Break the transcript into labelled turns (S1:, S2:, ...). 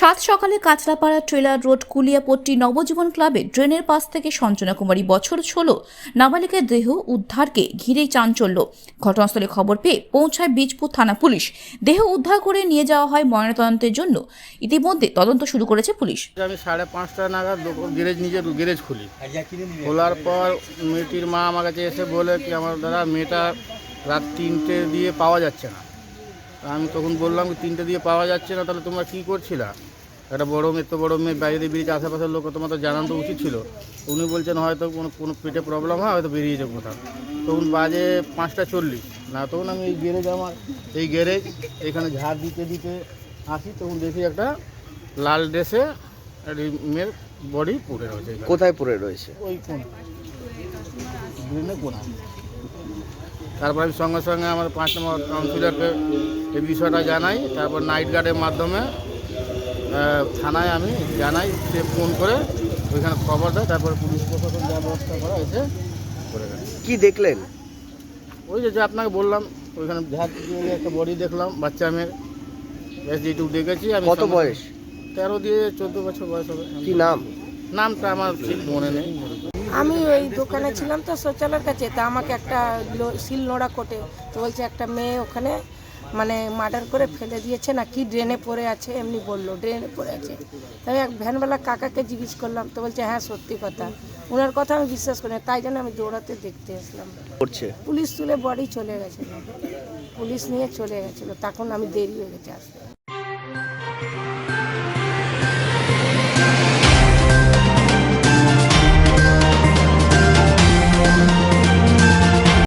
S1: সাত সকালে Kanchrapara trailer road Kuliapatti Nabajiban ক্লাবে ড্রেনের পাশ থেকে সঞ্চনা কুমারী বছর ষোলো নাবালিকার দেহ উদ্ধারকে ঘিরেই চাঞ্চল্য। ঘটনাস্থলে খবর পেয়ে পৌঁছায় বীজপুর থানা পুলিশ। দেহ উদ্ধার করে নিয়ে যাওয়া হয় ময়নাতদন্তের জন্য। ইতিমধ্যে তদন্ত শুরু করেছে পুলিশ।
S2: আমি সাড়ে পাঁচটা নাগাদ গ্যারেজ নিজের গ্যারেজ খুলি। খোলার পর মেয়েটির মা আমার কাছে এসে বলে কি আমার দাদা মেয়েটা রাত তিনটে দিয়ে পাওয়া যাচ্ছে না। আমি তখন বললাম তিনটে দিয়ে পাওয়া যাচ্ছে না তাহলে তোমরা কী করছিলা? একটা বড় মেয়ে তো বড় মেয়ে বাইরে বেরিয়েছে আশেপাশের লোক তোমার তো জানানো তো উচিত ছিল। উনি বলছেন হয়তো কোনো কোনো পেটে প্রবলেম হয় হয়তো বেরিয়েছে কোথাও। তখন বাজে পাঁচটা চল্লিশ। না তখন আমি এই গ্যারেজ আমার এই গ্যারেজ এখানে ঝাড় দিতে দিতে আসি তখন দেখি একটা লাল ড্রেসে মেয়ের বডি পড়ে রয়েছে
S3: কোথায় পড়ে রয়েছে?
S2: ওই কোন তারপর আমি সঙ্গে সঙ্গে আমার পাঁচ নম্বর কাউন্সিলরকে এই বিষয়টা জানাই। তারপর নাইট গার্ডের মাধ্যমে থানায় আমি জানাই সে ফোন করে ওইখানে খবর দেয় তারপর পুলিশ প্রশাসন যা ব্যবস্থা করা হয়েছে করে
S3: কি দেখলেন?
S2: ওই যে যে আপনাকে বললাম ওইখানে দিয়ে একটা বডি দেখলাম বাচ্চা মেয়ের। ব্যাস যেটুকু দেখেছি আমি
S3: কত বয়স?
S2: তেরো দিয়ে চোদ্দ বছর বয়স হবে।
S3: কি নাম?
S2: নামটা আমার ঠিক মনে নেই।
S4: আমি ওই দোকানে ছিলাম তো শৌচালয়ের কাছে তা আমাকে একটা শিল নোড়া কোটে তো বলছে একটা মেয়ে ওখানে মানে মার্ডার করে ফেলে দিয়েছে না কি ড্রেনে পড়ে আছে এমনি বলল ড্রেনে পড়ে আছে। তাই আমি এক ভ্যানওয়ালা কাকাকে জিজ্ঞেস করলাম তো বলছে হ্যাঁ সত্যি কথা। ওনার কথা আমি বিশ্বাস করি না তাই জন্য আমি দৌড়াতে দেখতে আসলাম। পুলিশ তুলে বডি চলে গেছিল। পুলিশ নিয়ে চলে গেছিল তখন আমি দেরি হয়ে গেছে আসতে।